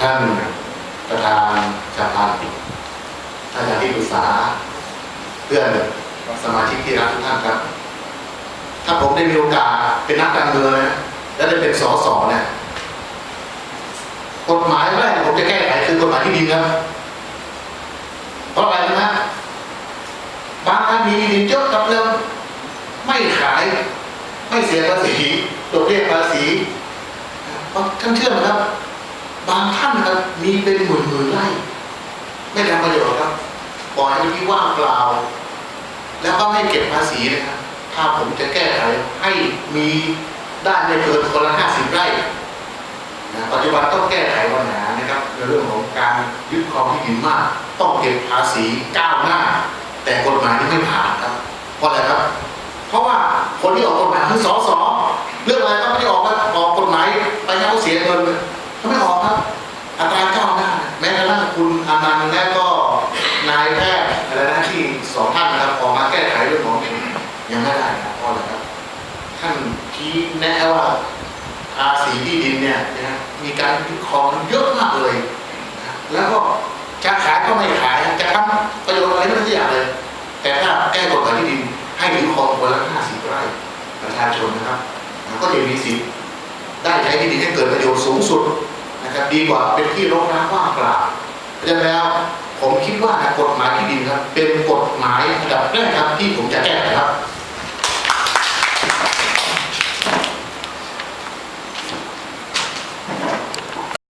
ท่านประธานสภาท่านอาจารย์ที่ปรึกษา เพื่อนสมาชิกที่รักทุกท่านครับ ถ้าผมได้มีโอกาสเป็นนักการเมืองและได้เป็นสสเนี่ยกฎหมายแรกผมจะแก้ไขคือกฎหมายที่ดินครับ เพราะอะไรนะบางท่านมีดินเยอะกับเรื่องไม่ขาย ไม่เสียภาษีดอกเบี้ยภาษีบางท่านเชื่อไหมครับ บางท มีเป็นหมื่นหมื่นๆไร่ไม่ทำประโยชน์ครับปล่อยให้ที่ว่างเปล่า แล้วก็ไม่เก็บภาษีนะครับ ถ้าผมจะแก้ไขให้มีได้ไม่เกินคนละห้าสิบไร่นะปัจจุบันต้องแก้ไขปัญหานะครับในเรื่องของการยึดครองที่ดินมาก ต้องเก็บภาษีก้าวหน้า แต่กฎหมายนี้ไม่ผ่านครับ เพราะอะไรครับ เพราะว่าคนที่ออกกฎหมายคือสสเรื่องอะไรก็ไม่ได้ออกมาออกกฎหมายไปให้เขาเสียเงินเขาไม่ออกครับอัตราก้าวหน้า แม้กระทั่งคุณอา นันต์และก็นายแพทย์อะไรนะที่สองท่านนะครับออกมาแก้ไขเรื่องของยังไม่ได้ครับเพราะอะไรครับท่านชี้แนะว่าภาษีที่ดินเนี่ยนะมีการยึดครองเยอะมากเลยนะแล้วก็จะขายก็ไม่ขายจะทำประโยชน์อะไรไม่ได้สักอย่างเลย แต่ถ้าแก้กฎหมายที่ดินให้ถือครองคนละห้าสิบไร่ประชาชนนะครับก็จะมีสิทธิ์ได้ใช้ที่ดินให้เกิดประโยชน์สูงสุดนะครับดีกว่าเป็นที่รกร้างว่างเปล่า เพราะฉะนั้นแล้วผมคิดว่านะกฎหมายที่ดินครับ เป็นกฎหมายดับแรกครับที่ผมจะแก้ไขครับ